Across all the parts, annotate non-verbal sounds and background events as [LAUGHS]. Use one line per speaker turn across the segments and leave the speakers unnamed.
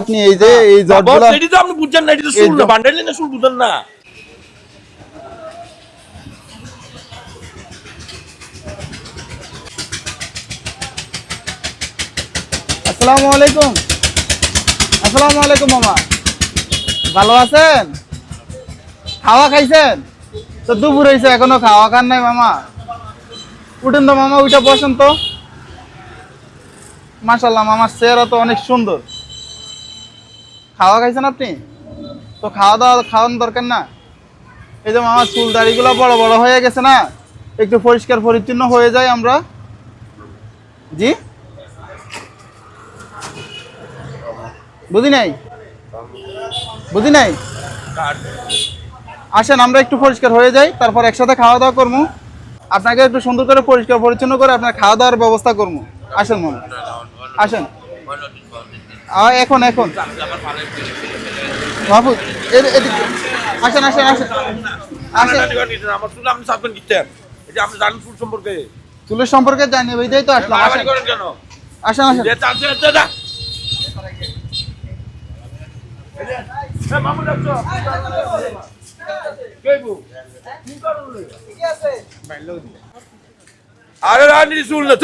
আপনি এই যে এই জটগুলা
এটি তো আপনি বুঝছেন না এটি তো না বান্ডেল না শুল বুঝেন না।
আসসালামু আলাইকুম। আসসালামু আলাইকুম মামা। ভালো আছেন? খাওয়া খাইছেন? তো দুপুর হয়েছে এখনও খাওয়া খান নাই মামা। উঠেন তো মামা উঠে বসেন তো। মাশাল্লাহ মামার চেহারা তো অনেক সুন্দর। খাওয়া খাইছেন আপনি? তো খাওয়া দাওয়া খাওয়ানোর দরকার না। এই যে আমার চুল দাড়িগুলো বড় বড় হয়ে গেছে না, একটু পরিষ্কার পরিচ্ছন্ন হয়ে যায় আমরা। জি? বুঝি নাই? বুঝি নাই? আসেন, আমরা একটু পরিষ্কার হয়ে যাই, তারপর একসাথে খাওয়া দাওয়া করব। আপনাকে একটু সুন্দর করে পরিষ্কার পরিচ্ছন্ন করে আপনার খাওয়া দাওয়ার ব্যবস্থা করব। আসেন মনে আসেন। এখন এখন। এদিকে। আসেন আসেন আসেন। আসেন।
সম্পর্কে
সম্পর্কে জানি তো
আরে রানি না।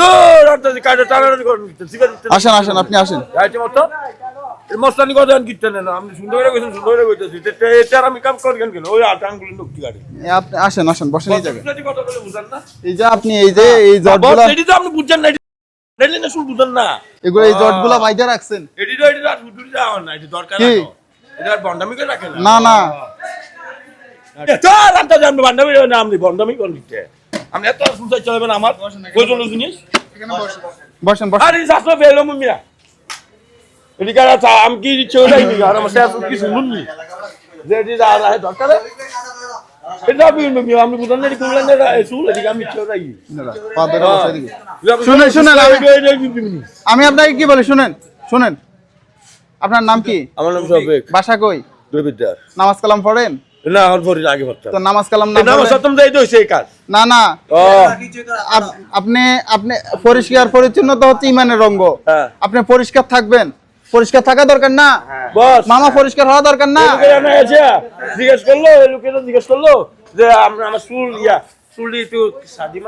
কাটে করেন
আসেন আসেন আপনি আসেন।
যাইতে মতো এর মস্তানি কথা আমি না। আমি সুন্দর করে কইছেন সুন্দর করে কইতেছি। এটা আমি কাম করি কেন ওই নক্তি গাড়ি
আপনি আসেন আসেন বসেন এই জায়গায়।
কথা বলে বুঝেন না?
এই যে আপনি এই যে এই জটগুলা
এটি তো আপনি বুঝছেন না এটি না শুন বুঝেন না।
এগুলো এই জটগুলা বাইজা রাখছেন।
এটি তো এটি আর হুজুরি যাওয়া না এটি দরকার না এটা আর বন্ডামি করে রাখেন
না। না
চল আনতে যান বন্ডামি না আপনি বন্ডামি কোন দিতে আমি এত চলবেন আমার। প্রয়োজনীয় জিনিস?
বসেন। বসেন
আরে ফেলো মিয়া এটি কারা আমি কি দিচ্ছে ওটাই নি আর আমার শাস্ত্র কি শুনুন যে যা যা দরকার এটা আপনি মিয়া আমি না আমি ইচ্ছে ওটাই
এদিকে।
শুনেন
শুনেন, আপনাকে কি বলি শুনেন শুনেন। আপনার নাম কি?
আমার নাম সবেক
বাসা কই? নামাজ কালাম পড়েন?
না আগে
তো নামাজ কালাম না
না আমার
পড়লে-
সপ্তম যাই তো হইছে এই কাজ।
না না। আপনি আপনি পরিষ্কার পরিচ্ছন্নতা হচ্ছে ইমানের রঙ্গ। আপনি পরিষ্কার থাকবেন। পরিষ্কার থাকা দরকার না। মামা পরিষ্কার হওয়া দরকার না।
এই লোকেরা না এসে জিজ্ঞেস করল লোকেরা জিজ্ঞেস করল যে আমরা আমার চুল ইয়া চুল দিয়ে একটু সাদি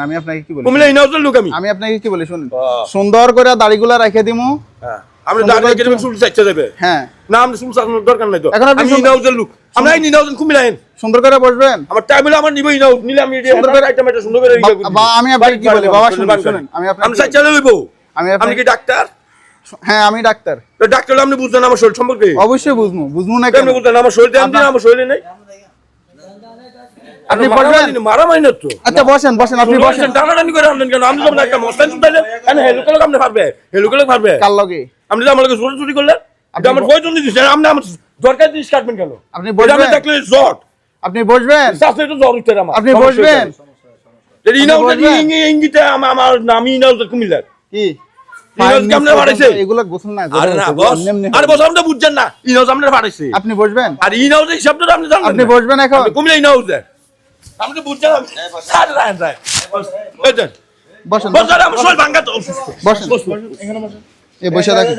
আমি
আপনাকে কি বলি?
কুমিল্লা এই নাউজের লোক আমি।
আমি আপনাকে কি বলি? শুনেন। সুন্দর করে দাড়িগুলা রেখে দিমু।
হ্যাঁ। আমরা
সুন্দর
দাঁড়িয়ে চুল চাইতে দেবে
হ্যাঁ।
না আমরা চুল দরকার নাই তো।
এখন আপনি
আমি লোক। আমরা এই নাউজের কুমিল্লা আইন
সুন্দর করে বসবেন।
আমার টাইম হলে আমার নিবই নাও নিলে আমি
সুন্দর করে-
আইটেম এটা সুন্দর করে
বা- বা আমি আপনাকে কি বলি, বাবা শুনুন, শুনুন, আমি আপনাকে
আমি
কি
চাইতে লইব।
আমি
আপনি কি ডাক্তার?
হ্যাঁ আমি ডাক্তার।
তো ডাক্তার আপনি বুঝতেন আমার শরীর সম্পর্কে?
অবশ্যই না কেন?
আমার শরীর দেন দিন আমার শরীরে নেই।
আপনি
মারামারি
বসবেন
না, মারামারি তো।
আচ্ছা বসেন বসেন আপনি বসেন।
বসেন টানাটানি করে আনলেন কেন? আপনি যখন একটা মস্তান চুটাইলেন হেলুকে লোক আপনি পারবে। হেলুকে লোক পারবে।
কার লগে?
আপনি আমার লোকে চুরি চুরি করলেন। আপনি আমার প্রয়োজন দিচ্ছেন আপনি আমার দরকার জিনিস কাটবেন কেন?
আপনি বসবেন।
দেখলে জ্বর।
আপনি বসবেন।
শাস্ত্রে তো জ্বর উঠতে আমার।
আপনি বসবেন। আপনি বসবেন?
ইঙ্গিতে আমার নামই কুমিল্লার।
কি?
আরে। বস। আপনি
বসবেন?
আর ইনাও যে শব্দটা আপনি জানেন
আপনি বসবেন এখন।
কুমিল্লা তো বুঝছেন রায় রায়।
বসেন
আমার শরীর ভাঙ্গা তো। অসুস্থ
বসেন
বস।
এই বসে থাকেন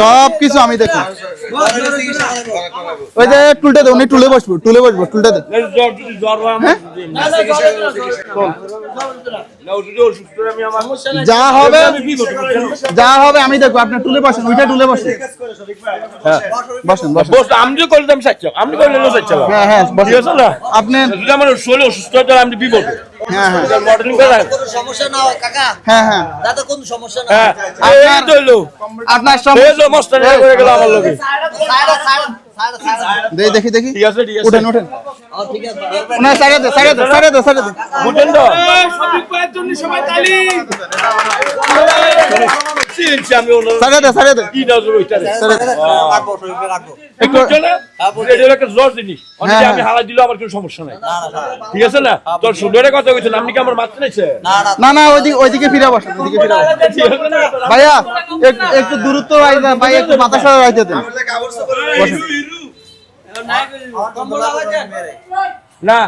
সব কিছু আমি দেখি। ওই যে টুলটা দে উনি টুলে বসবো টুলে বসবো টুলটা দে।
হয়
হ্যাঁ?
হয়,
যা হবে? যা হবে আমি দেখব। আপনি টুলে বসেন ওইটা টুলে বসেন বসেন। বসেন
আমি যে
হ্যাঁ হ্যাঁ বসেন। আপনি
আমার শরীর অসুস্থ হয় আমি বিপদ
হ্যাঁ হ্যাঁ।
মডেলিং করে রাখ।
কোনো সমস্যা না হয় কাকা।
হ্যাঁ হ্যাঁ।
দাদা কোনো সমস্যা না
হ্যাঁ
আপনার-
তো হইল
আপনার
এই
সমস্যা
তো করে গেল আমার লোকে।
সাইডা সাইডা সাইডা সাইডা
দে- দেখি দেখি।
ঠিক আছে ঠিক আছে।
উঠেন উঠেন। দে দে দে দে। দে
কি না একটা জ্বর জিনিস। অনেকে আমি হালা আমার কোনো সমস্যা নাই। ঠিক আছে না? তোর সুন্দরের কথা কইছেন আপনি কি আমার নাইছে
না না।
ওইদিকে ওইদিকে ফিরে বসেন ওইদিকে ফিরে বসেন
ঠিক আছে না?
ভাইয়া একটু একটু দূরত্ব ভাই একটু মাথা সরা রাখতে দেন বসেন।
না।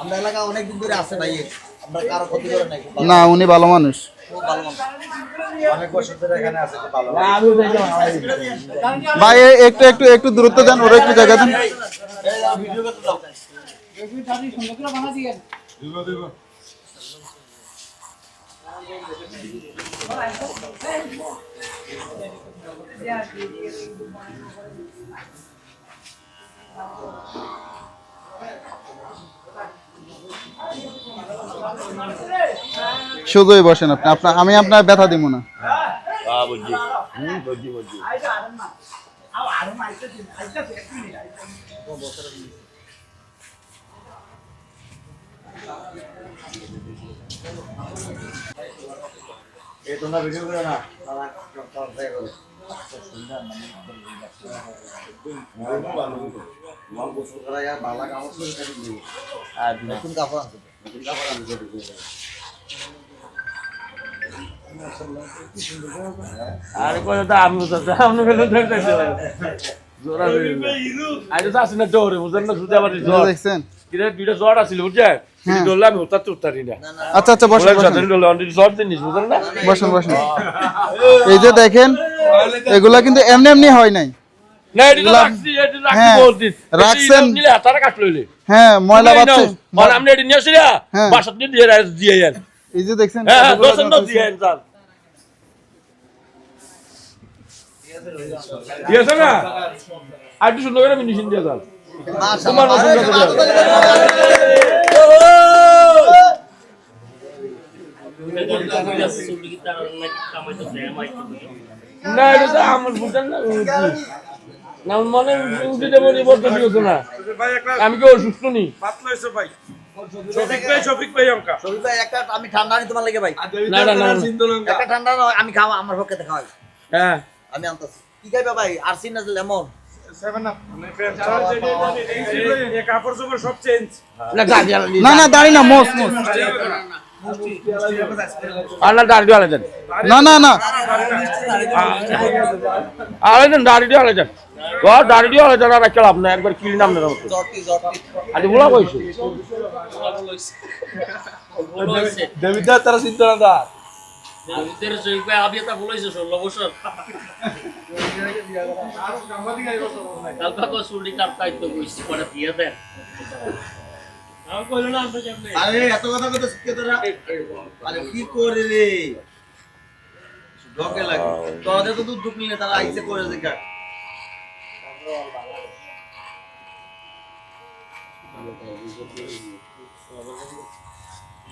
আমরা এলাকা অনেক দিন ধরে আছে ভাই। আমরা কারও ক্ষতি করে নাই
না উনি ভালো মানুষ। ভাই একটু একটু একটু দূরত্ব দেন ওরা একটু জায়গা দেন।
ভিডিও
শুধুই বসেন আপনি। আপনার আমি আপনার ব্যথা দিব না।
হ্যাঁ বুঝছি
এই তোমরা ভিডিও করে না নতুন কাপড় আনছে তো।
আরে কই তো আমি তো সামনে ফেলে ধরতেছি জোরা আরে তো আসলে ডোরে বুঝেন না সুদে আবার
দেখছেন?
কিরে দুইটা জ্বর আছিল বুঝছেন
হ্যাঁ।
ধরলে আমি উত্তর উত্তারি না
আচ্ছা আচ্ছা বসেন
বলে
বসেন।
সাথে ধরলে অনেক জ্বর জিনিস বুঝেন না?
বসেন বসেন। এই যে দেখেন এগুলা কিন্তু এমনি এমনি হয় নাই।
এটি এটি
হ্যাঁ, রাখছেন।
নিলে হাতারা কাট লইলে।
হ্যাঁ ময়লা
মানে এটি
হ্যাঁ। এই যে দেখছেন
হ্যাঁ আর একটু সুন্দর করে ফিনিশিং দিয়ে যান। তোমার পছন্দ
আরে,
করে
সালাম
দাও। না এটা আমার বুঝেন না না মনে উঠে দেবো নি বলতে না। আমি কি অসুস্থ নি?
ভাই, আমি ঠান্ডা আনি তোমার লেগে ভাই।
না না না না।
একটা ঠান্ডা আমি খাওয়া আমার পক্ষে খাওয়াই
হ্যাঁ।
আমি আনতেছি। কি খাইবে ভাই? আর সিন আছে লেমন।
না
না না দাঁড়ি না মোস মোস
আর না দাড়ি আলা
না না না।
আলা দেন দাড়ি আলা দেন। ও দাড়ি আলা আর একটা লাভ না একবার কিলি নাম
জর্তি
আজ বলা কইছো দেবিদা তারা চিন্তা না দা
আরে এত কথা কইতে শিখতে তোরা। আরে কি করে রে? ঢকে লাগে তোদের তো দুধ দুধ নিলে তারা আইসে করে দেখা।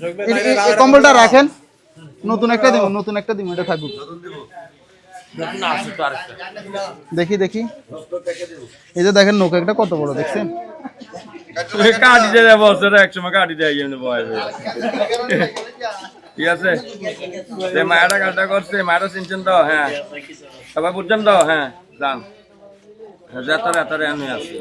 এই-
কম্বলটা রাখেন। নতুন একটা দিব নতুন একটা দিব এটা থাকুক।
না আছে তো আরেকটা।
দেখি দেখি। এই যে দেখেন নৌকা একটা কত বড় দেখছেন?
কাটি দিয়ে একসময় কাটি দেয় বয়স ঠিক আছে? সে মায়েরা কাটা করছে মায়েরা চিনছেন তো? হ্যাঁ। সবাই বুঝছেন তো? হ্যাঁ যান। আমি আছি।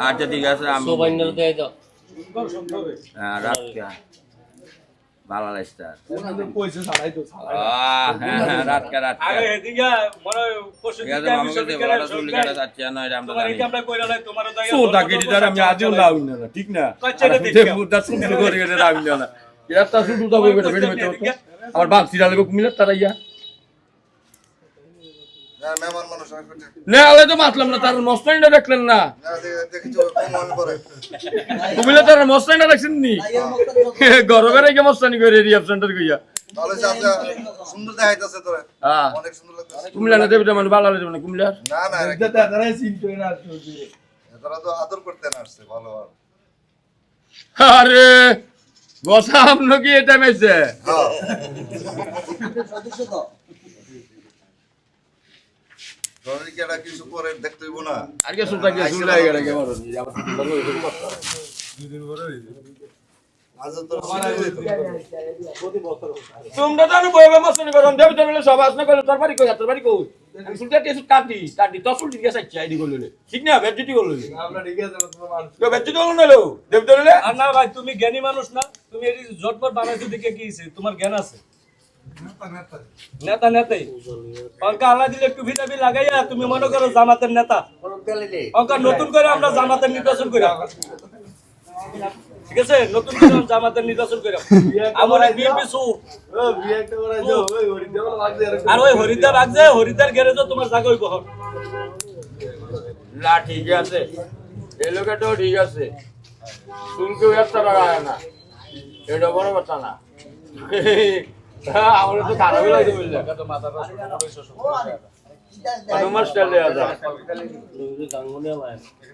আচ্ছা ঠিক আছে আমি হ্যাঁ রাত ভালো লাগছে রাত ঠিক না আমরা বাপ সিরালে কুমিল্লার তারা ইয়া
না, মেহমান মানুষ আসবে না।
আলে তো মাতলাম না তার মস্তানিটা দেখলেন না। কুমিল্লা তার মস্তানিটা দেখছেন নি
ভাইয়ের মুখটা
গরমে মস্তানি করে রিয়াব সেন্টার কইয়া।
তাহলে যে আজকে সুন্দর দেখাইতেছে তোরে।
হ্যাঁ।
অনেক সুন্দর লাগতেছে।
কুমিল্লা না দেবে মানে ভালো দেবে না কুমিল্লার?
না, না, এরা তো আদর করতে না আসছে, ভালো।
আরে। বসা আপনি কি এটা মেছে
সদস্য তো
তোরে কি একটা কিছু করে দেখতে হইবো না?
আর কে সুতা কে কে মারো আবার সুন্দর করে এরকম কথা।
আজও তোর সিনে দিত।
তোমরা তো বই বই মস্তানি দেব দেব সব আসনা করে তোর কই তোর কই? আমি সুলটা কে সুত কাটি কাটি তো সুল ঠিক আছে চাই ঠিক না বেজ্জতি গললে আমরা ঠিক আছে তোমার বেজ্জতি গললে না লো দেব দেব
না ভাই তুমি জ্ঞানী মানুষ না? তুমি এটি জটপট বানাইছো দেখে কি? তোমার জ্ঞান আছে? নেতা নেতাই অঙ্কা আল্লাহ দিলে একটু ভিটামিন লাগাইয়া তুমি মনে করো জামাতের নেতা। অঙ্কা নতুন করে আমরা জামাতের নির্বাচন করি। ঠিক আছে? নতুন করে আমরা জামাতের নির্বাচন করি। আমার বিএনপি সু। আর ওই হরিদ্বার হরিদ্বার তোমার জায়গা হইব।
না ঠিক আছে। এই লোকটাও ঠিক আছে। শুনকেও একটা লাগায় না। এটা বড় কথা না। [LAUGHS]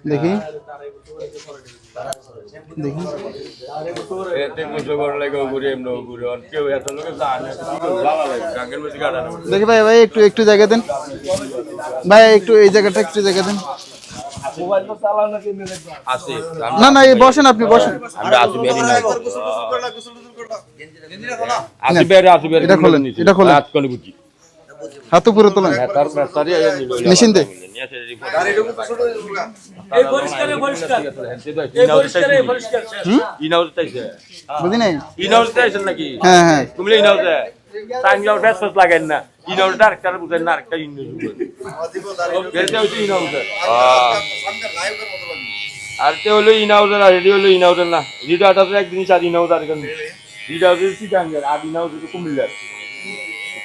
দেখি। দেখি।
এতে কেউ
দেখি ভাই ভাই, একটু একটু জায়গা দেন। ভাই, একটু এই জায়গাটা, একটু জায়গা দেন।
আছে।
না না এই বসেন আপনি বসেন।
আমরা আসি বেরি না। আসি বেরি আসি বেরি
এটা খোলেন, এটা খোলেন।
হাত কোন বুঝি।
হাত উপরে তোলেন।
হ্যাঁ তার প্রেসারি আইয়া নিল
নিশ্চিন্তে।
গাড়িটুকু গোসল টোসল করে না।
এই পরিষ্কারে পরিষ্কার। এই পরিষ্কারে পরিষ্কার। শেষ।
ইনাউজ তাইছে
বুঝি নাই?
নাকি?
হ্যাঁ হ্যাঁ।
তুমি ইনাউজ। টাইমলাও ফেস ফেস লাগাইন না ইনাউজ আরেকটা বুঝেন না আরেকটা
দাঁড়িয়ে।
গেলতে হচ্ছে
লাগবে।
আর তে হলো ইনাউজার আর রেডি হলো ইনাউজার না রিটা আটা এক জিনিস আর ইনাউজার কেন রিটা হচ্ছে সিটাঙ্গের আর ইনাউজ হচ্ছে কুমিল্লার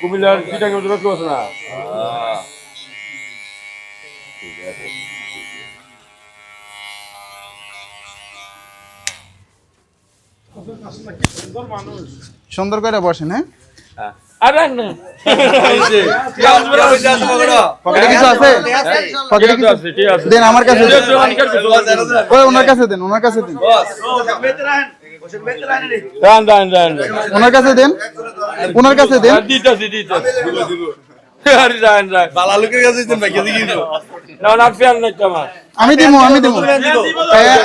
কুমিল্লার সিটাঙ্গের মধ্যে রক্ষা না
সুন্দর করে বসেন হ্যাঁ?
আরে না।
পকেটে কিছু আছে? পকেটে কিছু
ঠিক আছে।
দেন আমার কাছে ওই ওনার কাছে দেন ওনার কাছে দেন।
রান রান রান
ওনার কাছে দেন। ওনার কাছে দেন।
দিতেছি দিতেছি আরে রান রান।
বালালুকের কাছে দিতেন ভাই কেজি কিনবো।
না না ফ্যান নাই তো আমার।
আমি দিব আমি দিব হ্যাঁ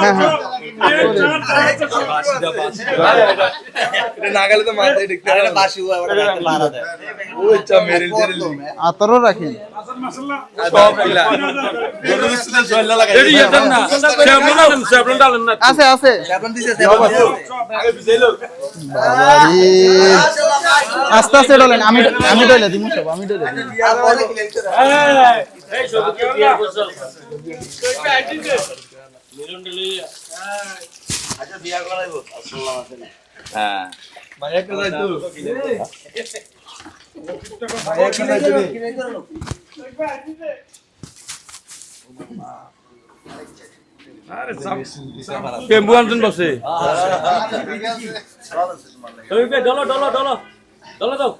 হ্যাঁ হ্যাঁ আতরও রাখেন
না
আছে আছে। আস্তে আস্তে ডলেন আমি আমি ডলে দিব আমি ডলে দিব
আচ্ছা
হ্যাঁ
ভাই একটা যাইতো ভাই একটা যাইতো
পেম্বু আনছেন বসে
ডলো ডলো ডলো ডলো দাও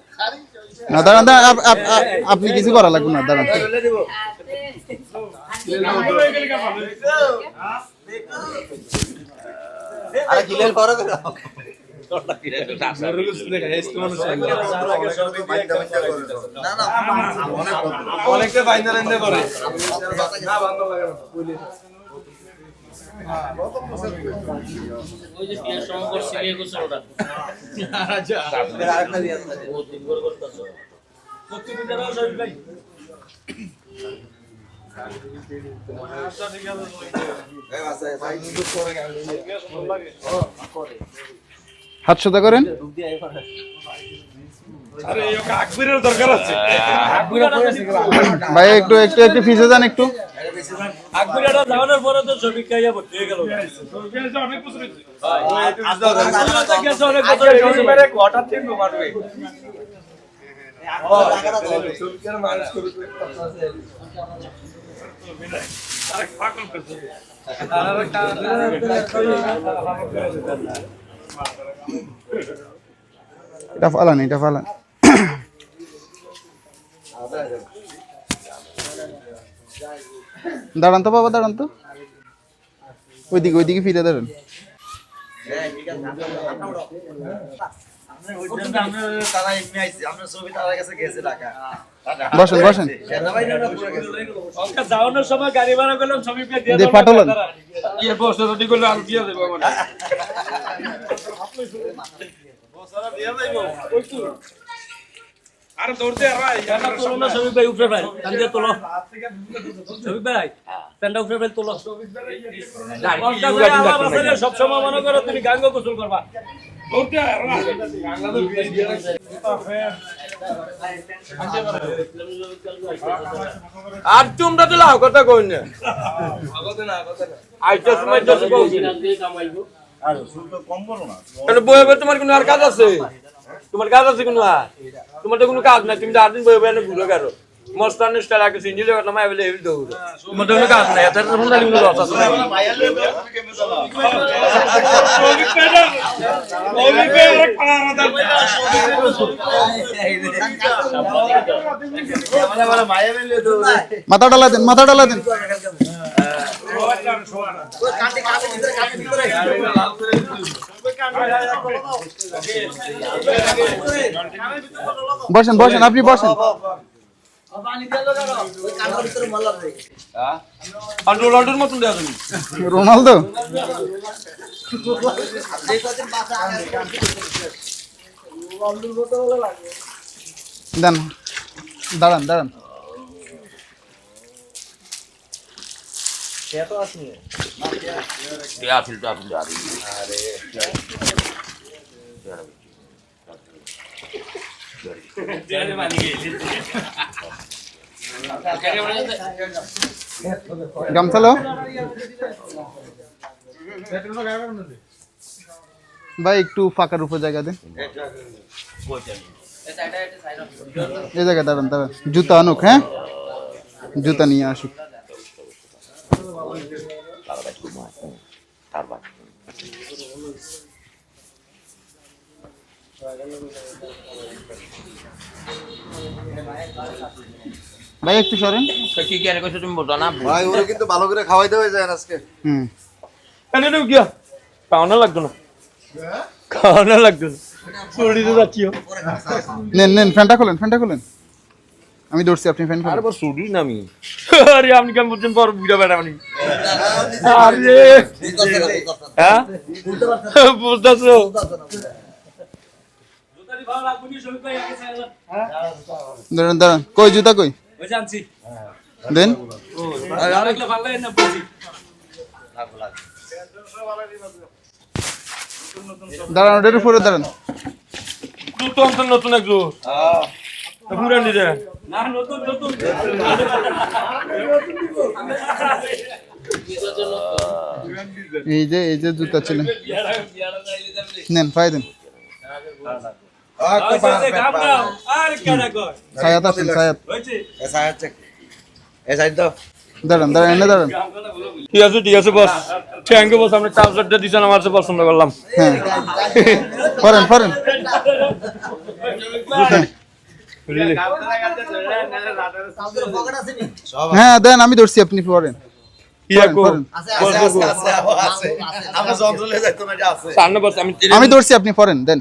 আপনি কিছু করা লাগবে না দাঁড়ান
আরে
অনেক ভদ্র।
অনেকটা বাইন্দা দিয়ে
হাত সোজা করেন? ভাই একটু একটু একটু ফিসে যান একটু।
আকবরিয়াটা
এটা ফালান এটা ফালান। দাঁড়ান তো বাবা দাঁড়ান তো। ওইদিকে ওইদিকে ফিরে দাঁড়ান।
তারা এমনি আইছে আমরা ছবি তারা কাছে গেছে ঢাকা
বসেন বসেন।
পুরো
যাওয়ানোর সময় গাড়ি ভাড়া করলাম দিয়ে না
পাঠালেন।
ইয়ে বসে রেডি করলে আর দিয়ে দেবো আমার আরে দৌড়তে আর
প্যান্টটা তোলো না শফিক ভাই উপরে ভাই টান দিয়ে তোলো। শফিক ভাই প্যান্টটা উপরে ভাই তোলো। অঙ্কা ভাই আলাপ আছে রে, সবসময় মনে করো তুমি গাঙ্গ গোসল করবা।
আর আর তোমরা তো লাভ কথা কই না। আইটা তোমার কোনো আর কাজ আছে? তোমার কাজ আছে কোনো আর? তোমার তো কোনো কাজ নাই, তুমি আট দিন বয়ে বয়ে ঘুরে আগে সিঞ্জিলে কথা মাই বলে হেভি দৌড়। তোমার তো কোনো কাজ নাই এত ফোন দালি কোনো লস আছে।
মাথা ডালা দেন মাথা ডালা দেন। বসেন বসেন আপনি বসেন।
রোনাল্ডোর মতন দেয়া তুমি
রোনালদো দেন দাঁড়ান দাঁড়ান
দেয়া ছিল তো আপনি আরে
গামছা লো ভাই একটু ফাঁকার উপর জায়গা দেন এই জায়গায় দাঁড়ান দাঁড়ান জুতা আনুক হ্যাঁ জুতা নিয়ে আসুক ভাই একটু সরেন।
কি কি তুমি বোঝো না।
ভাই ওরা কিন্তু ভালো করে খাওয়াইতে হয়ে যায় আজকে।
হুম।
এনে দেব কিয়া খাওয়ানো লাগতো না। খাওয়ানো লাগতো না।
নেন নেন ফ্যানটা খোলেন ফ্যানটা খোলেন। আমি দৌড়ছি আপনি ফ্যান
আরে
খোলেন
বড় চুরি না আমি। আরে আপনি কেমন বলছেন? বড় বুড়া বেড়া মানে আরে। হ্যাঁ? বুঝতেছো
জুতারি ভালো লাগবে নি শফিক ভাই আগে চাইলাম
দাঁড়ান দাঁড়ান। কই, জুতা কই? দেন। দাঁড়ান, ওটার উপরে দাঁড়ান।
নতুন নতুন
নতুন
এই যে এই যে জুতা ছিল নেন পাই দেন। সায়াত আছেন সায়াত?
এ সাইড দাও।
দাঁড়ান দাঁড়ান এনে দাঁড়ান।
ঠিক আছে ঠিক আছে বস। থ্যাংক ইউ বস আপনি ট্রাউজারটা দিছেন আমার কাছে পছন্দ করলাম।
হ্যাঁ। করেন করেন হ্যাঁ। দেন আমি ধরছি আপনি পড়েন
আমি
আমি ধরছি আপনি পড়েন দেন।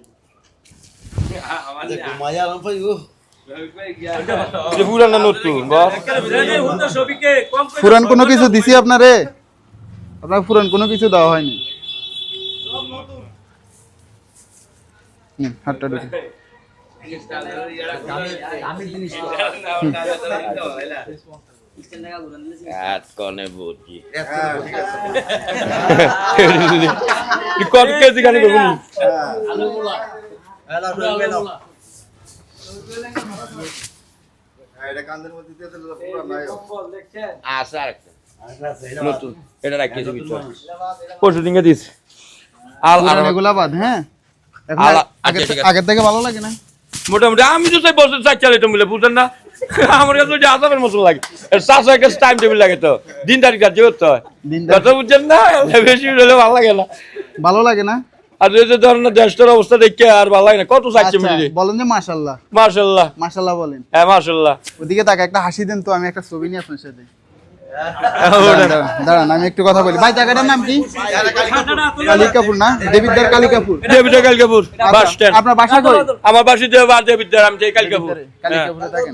মাও কেমন লাগতো তাইও কেমন লাগতো না তুই দেখতে যাচ্ছ না না
মায়া আরাম পাইবো
যে পুরান না নতুন বস
এই যে হুন্দা শফিককে কম করে
পুরান কোনো কিছু দিছি আপনারে? আপনার পুরান কোনো কিছু দেওয়া হয়নি। হাতটা ঢুকে
কনে বুঝি কত কেজি গানি করব? মোটামুটি আমি তো চাই বছর চার চালাইতে মিলে বুঝলেন না? আমার কাছে যে আসামের মতো লাগে। টাইম টেবিল লাগে তো। দিন তারিখ কাজ করতে হয়। বুঝছেন না? বেশি হলে ভালো লাগে না।
ভালো লাগে না?
আর এই যে ধরেন না দেশটার অবস্থা দেখে আর ভালো লাগে না। কত
আচ্ছা, বলেন যে মাশাল্লাহ
মার্শাল্লাহ
মাশাল্লাহ বলেন।
হ্যাঁ
ওদিকে তাকে একটা হাসি দেন তো আমি একটা ছবি নিয়ে আপনার সাথে। দাঁড়ান, দাঁড়ান আমি একটু কথা বলি। ভাই জায়গাটার নাম কি? কালী না?
কালকাপুর। বাস স্ট্যান্ড
আপনার বাসা কই?
আমার বাসি আমি কালকাপুর হ্যাঁ।
থাকেন।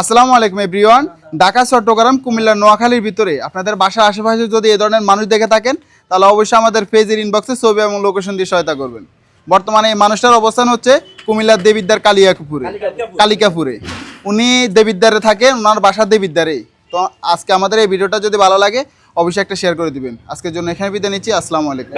আসসালামু আলাইকুম এভরিওয়ান ঢাকা চট্টগ্রাম কুমিল্লা নোয়াখালীর ভিতরে। আপনাদের বাসার আশেপাশে যদি এই ধরনের মানুষ দেখে থাকেন তাহলে অবশ্যই আমাদের পেজের ইনবক্সে ছবি এবং লোকেশন দিয়ে সহায়তা করবেন। বর্তমানে এই মানুষটার অবস্থান হচ্ছে কুমিল্লার দেবিদ্দার কালিয়াপুরে কালিকাপুরে। উনি দেবিদ্দারে থাকেন ওনার বাসা দেবিদ্দারে তো আজকে আমাদের এই ভিডিওটা যদি ভালো লাগে অবশ্যই একটা শেয়ার করে দিবেন। আজকের জন্য এখানে বিদায় নিচ্ছি আসসালামু আলাইকুম।